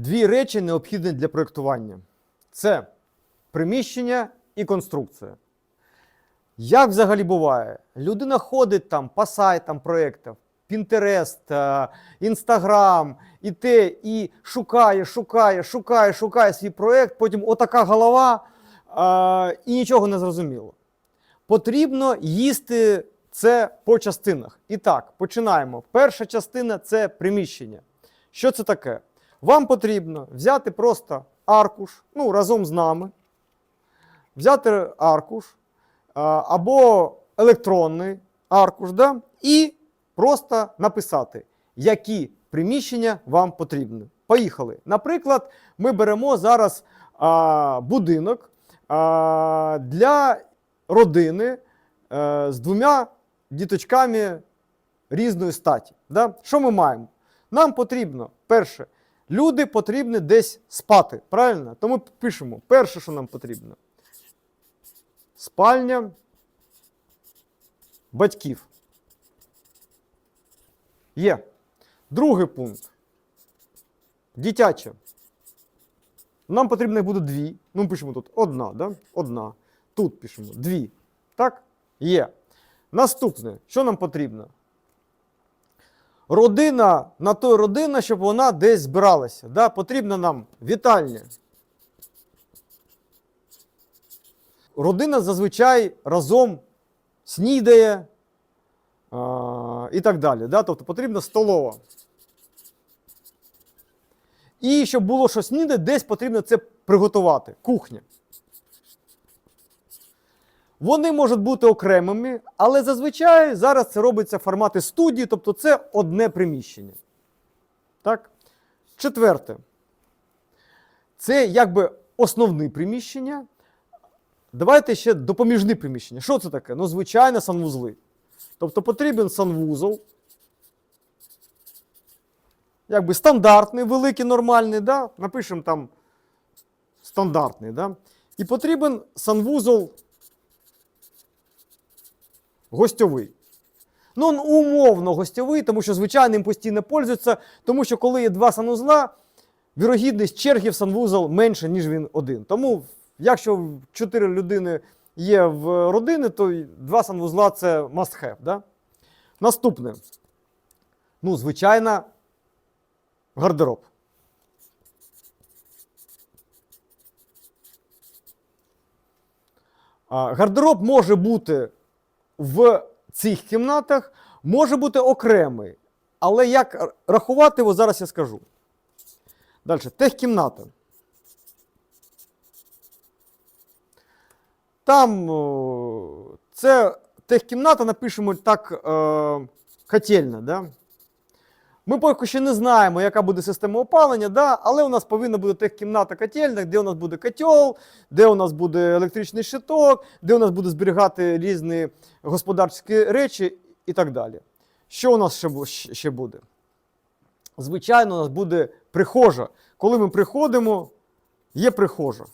Дві речі необхідні для проєктування: це приміщення і конструкція. Як взагалі буває? Людина ходить там по сайтам проєктів, е, Instagram, і те, і шукає, шукає, шукає, шукає свій проєкт, потім отака голова е, і нічого не зрозуміло. Потрібно їсти це по частинах. І так, починаємо. Перша частина це приміщення. Що це таке? Вам потрібно взяти просто аркуш, ну, разом з нами, взяти аркуш або електронний аркуш, да? і просто написати, які приміщення вам потрібні. Поїхали. Наприклад, ми беремо зараз а, будинок а, для родини е, з двома діточками різної статі. Да? Що ми маємо? Нам потрібно, перше, люди потрібні десь спати. Правильно? Тому пишемо: перше, що нам потрібно. Спальня батьків. Є. Другий пункт. Дитяче. Нам потрібно буде дві. Ну, пишемо тут одна, да? Одна. Тут пишемо дві. Так? Є. Наступне, що нам потрібно? Родина на той родина, щоб вона десь збиралася. Да? Потрібна нам вітальня. Родина зазвичай разом снідає а, і так далі. Да? Тобто потрібна столова. І щоб було що снідати, десь потрібно це приготувати. Кухня. Вони можуть бути окремими, але зазвичай зараз це робиться в форматі студії, тобто це одне приміщення. Так? Четверте. Це якби основне приміщення. Давайте ще допоміжні приміщення. Що це таке? Ну, звичайно, санвузли. Тобто потрібен санвузол. Якби стандартний, великий, нормальний, да? напишемо там стандартний. Да? І потрібен санвузол гостьовий. Ну, умовно гостьовий, тому що звичайно постійно пользуються, тому що коли є два санвузла, вірогідність черги в санвузол менше, ніж він один. Тому, якщо чотири людини є в родині, то два санвузла це must have. Да? Наступне. Ну, звичайно, гардероб. Гардероб може бути в цих кімнатах, може бути окремий. Але як рахувати його, зараз я скажу. Далі, техкімната. Там це техкімната, напишемо так, е, котельна. Да? Ми поки що не знаємо, яка буде система опалення, да? але у нас повинна бути техкімната котельна, де у нас буде котел, де у нас буде електричний щиток, де у нас буде зберігати різні господарські речі і так далі. Що у нас ще, ще буде? Звичайно, у нас буде прихожа. Коли ми приходимо, є прихожа,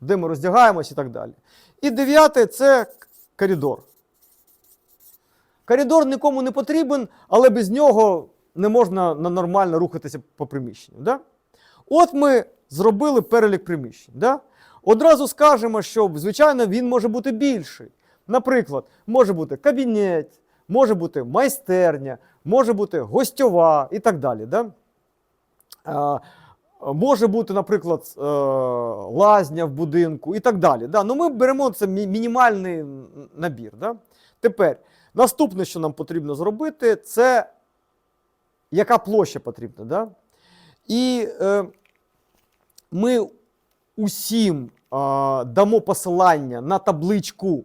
де ми роздягаємось і так далі. І дев'яте це коридор. Коридор нікому не потрібен, але без нього не можна нормально рухатися по приміщенню. Да? От ми зробили перелік приміщень. Да? Одразу скажемо, що, звичайно, він може бути більший. Наприклад, може бути кабінет, може бути майстерня, може бути гостьова і так далі. Да? А, може бути, наприклад, е, лазня в будинку і так далі. Да? Ну, ми беремо це мінімальний набір. Да? Тепер, наступне, що нам потрібно зробити, це яка площа потрібна. Да? І е, ми усім е, дамо посилання на табличку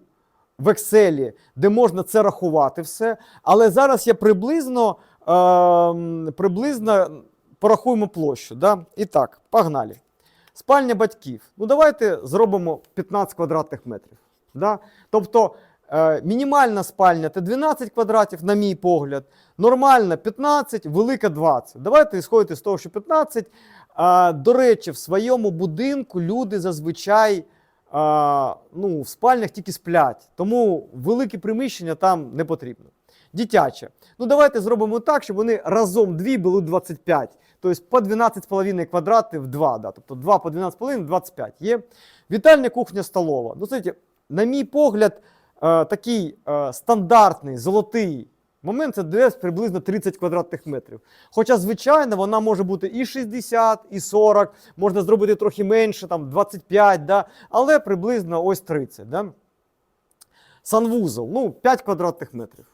в Excel, де можна це рахувати все. Але зараз я приблизно, е, приблизно порахуємо площу. Да? І так, погнали. Спальня батьків. Ну, давайте зробимо 15 квадратних метрів. Да? Тобто мінімальна спальня це 12 квадратів, на мій погляд. Нормальна 15, велика 20. Давайте ісходити з того, що 15. А, до речі, в своєму будинку люди зазвичай а, ну, в спальнях тільки сплять, тому великі приміщення там не потрібно. Дитяче. Ну давайте зробимо так, щоб вони разом дві були 25. Тобто по 12,5 квадратів 2, да, тобто 2 по 12,5 25 є. Вітальня кухня столова. Ну, знаєте, на мій погляд, е, такий е, стандартний золотий момент це десь приблизно 30 квадратних метрів. Хоча, звичайно, вона може бути і 60, і 40, можна зробити трохи менше, там 25, да, але приблизно ось 30. Да. Санвузол, ну, 5 квадратних метрів.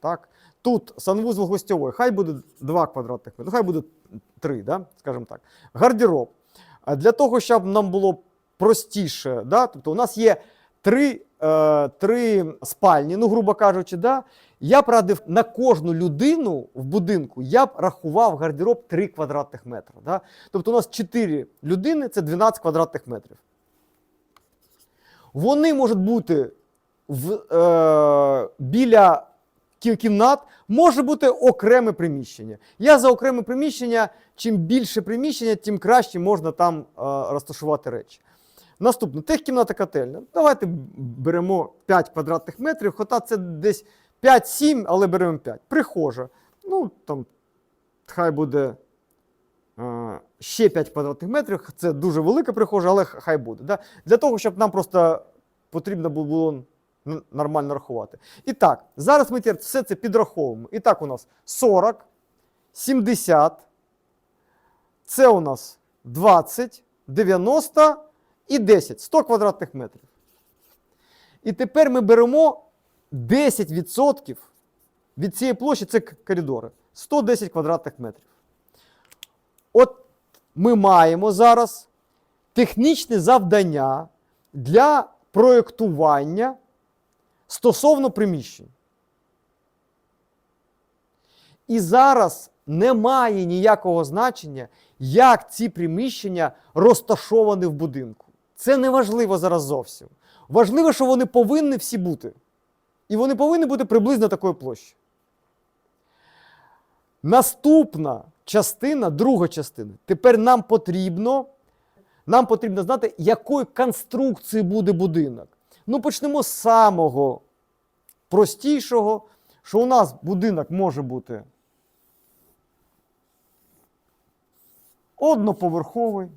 Так. Тут санвузол гостьовий, хай буде 2 квадратних метри, хай буде 3, да, скажімо так. Гардероб. Для того, щоб нам було простіше, да, тобто у нас є три, е, три спальні, ну, грубо кажучи, да, я б радив на кожну людину в будинку, я б рахував гардероб 3 квадратних метри. Да? Тобто у нас 4 людини це 12 квадратних метрів. Вони можуть бути в, е, біля кімнат, може бути окреме приміщення. Я за окреме приміщення, чим більше приміщення, тим краще можна там е, розташувати речі. Наступне техкімната котельня. Давайте беремо 5 квадратних метрів, хоча це десь 5-7, але беремо 5. Прихожа. Ну, там, хай буде е, ще 5 квадратних метрів. Це дуже велика прихожа, але хай буде. Да? Для того, щоб нам просто потрібно було нормально рахувати. І так, зараз ми все це підраховуємо. І так, у нас 40, 70, це у нас 20, 90 і 10, 100 квадратних метрів. І тепер ми беремо 10% від цієї площі це коридори. 110 квадратних метрів. От ми маємо зараз технічне завдання для проєктування стосовно приміщень. І зараз немає ніякого значення, як ці приміщення розташовані в будинку. Це не важливо зараз зовсім. Важливо, що вони повинні всі бути. І вони повинні бути приблизно такої площі. Наступна частина, друга частина. Тепер нам потрібно, нам потрібно знати, якої конструкції буде будинок. Ну, почнемо з самого простішого, що у нас будинок може бути одноповерховий,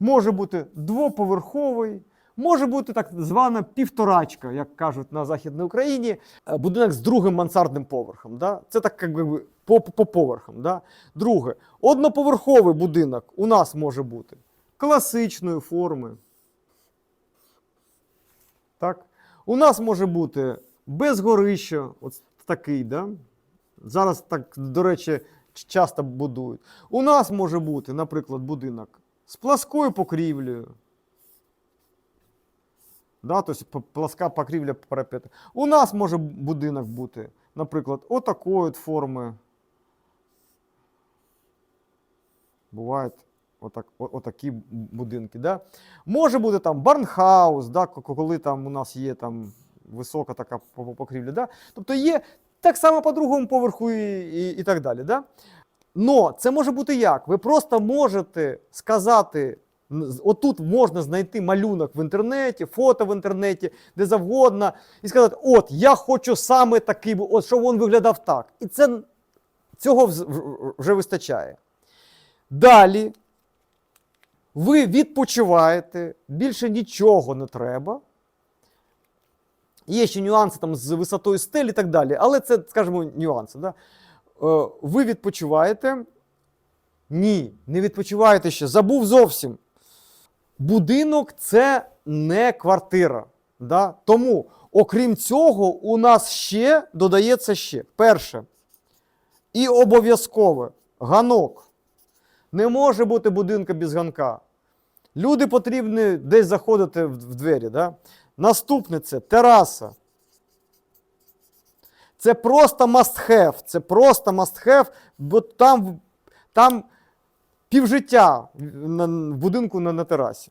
може бути двоповерховий, може бути так звана півторачка, як кажуть на Західній Україні, е, будинок з другим мансардним поверхом. Да? Це так як би по, по поверхам. Да? Друге, одноповерховий будинок у нас може бути класичної форми. Так? У нас може бути без горища, от такий, да? Зараз так, до речі, часто будують. У нас може бути, наприклад, будинок з пласкою покрівлею. Да, тобто п- пласка покрівля парапету. У нас може будинок бути, наприклад, отакої от форми. Бувають отак, отакі будинки. Да? Може бути там барнхаус, да, коли там у нас є там висока така по- по- покрівля. Да? Тобто є так само по другому поверху і, і, і так далі. Да? Но це може бути як? Ви просто можете сказати. Отут можна знайти малюнок в інтернеті, фото в інтернеті, де завгодно, і сказати: от, я хочу саме такий, от щоб він виглядав так. І це цього вже вистачає. Далі ви відпочиваєте, більше нічого не треба. Є ще нюанси там з висотою стелі і так далі, але це, скажімо, нюанси. Да? Е, Ви відпочиваєте? Ні, не відпочиваєте ще. Забув зовсім. Будинок це не квартира. Да? Тому, окрім цього, у нас ще додається ще. Перше. І обов'язкове ганок. Не може бути будинка без ганка. Люди потрібні десь заходити в двері. Да? Наступне це тераса. Це просто must have. Це просто must have, бо там, там півжиття в будинку на, на терасі.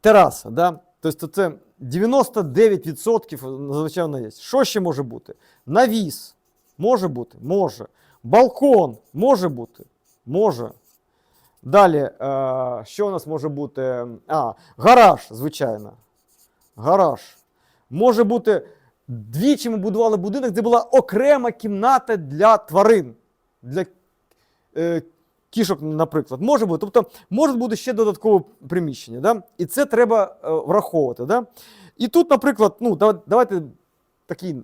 Тераса, да? Тобто це 99% звичайно є. Що ще може бути? Навіс. Може бути? Може. Балкон може бути? Може. Далі, е, що у нас може бути? А, гараж, звичайно. Гараж. Може бути, двічі ми будували будинок, де була окрема кімната для тварин, для е, кішок, наприклад, може бути. Тобто, може бути ще додаткове приміщення. Да? І це треба е, враховувати. Да? І тут, наприклад, ну, да- давайте такий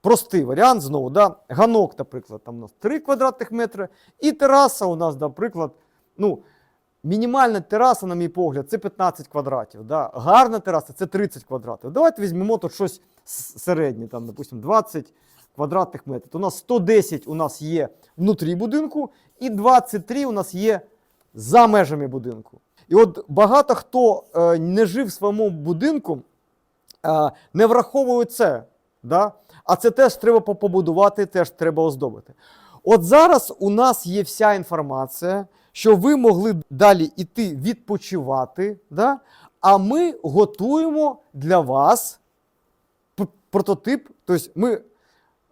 простий варіант знову. Да? Ганок, наприклад, там у нас 3 квадратних метри, і тераса у нас, наприклад, ну, мінімальна тераса, на мій погляд, це 15 квадратів. Да? Гарна тераса це 30 квадратів. Давайте візьмемо тут щось с- середнє, там, допустимо, 20 квадратних метрів. То у нас 110 у нас є внутрі будинку, і 23 у нас є за межами будинку. І от багато хто е, не жив в своєму будинку, е, не враховує це. Да? А це теж треба побудувати, теж треба оздобити. От зараз у нас є вся інформація, що ви могли далі йти відпочивати, да? а ми готуємо для вас прототип. Тобто ми,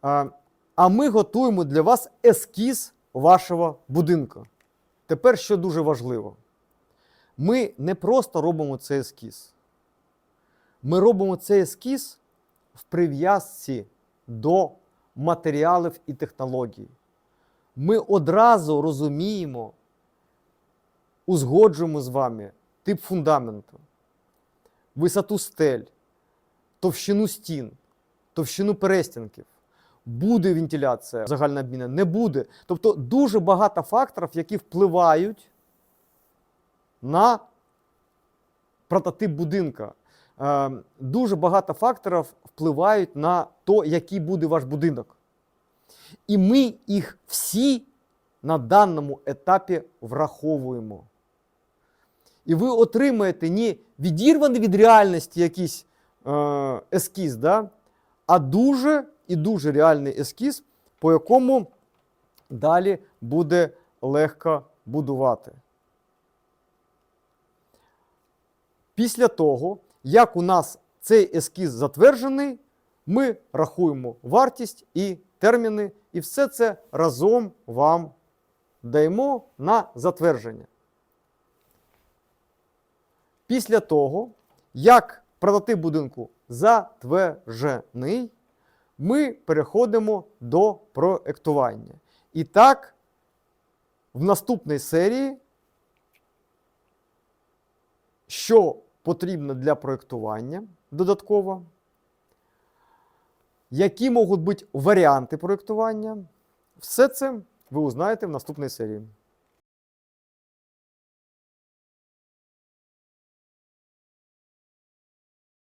а, а ми готуємо для вас ескіз вашого будинку. Тепер що дуже важливо, ми не просто робимо цей ескіз. Ми робимо цей ескіз в прив'язці до матеріалів і технологій. Ми одразу розуміємо, узгоджуємо з вами тип фундаменту, висоту стель, товщину стін, товщину перестінків. Буде вентиляція загальна обміна, не буде. Тобто дуже багато факторів, які впливають на прототип будинка. Е, Дуже багато факторів впливають на те, який буде ваш будинок. І ми їх всі на даному етапі враховуємо. І ви отримаєте не відірваний від реальності якийсь е, ескіз, да? А дуже і дуже реальний ескіз, по якому далі буде легко будувати. Після того, як у нас цей ескіз затверджений, ми рахуємо вартість і терміни, і все це разом вам даємо на затвердження. Після того, як прототип будинку затверджений, ми переходимо до проектування. І так, в наступній серії, що потрібно для проектування додатково, які можуть бути варіанти проектування, все це ви узнаєте в наступній серії.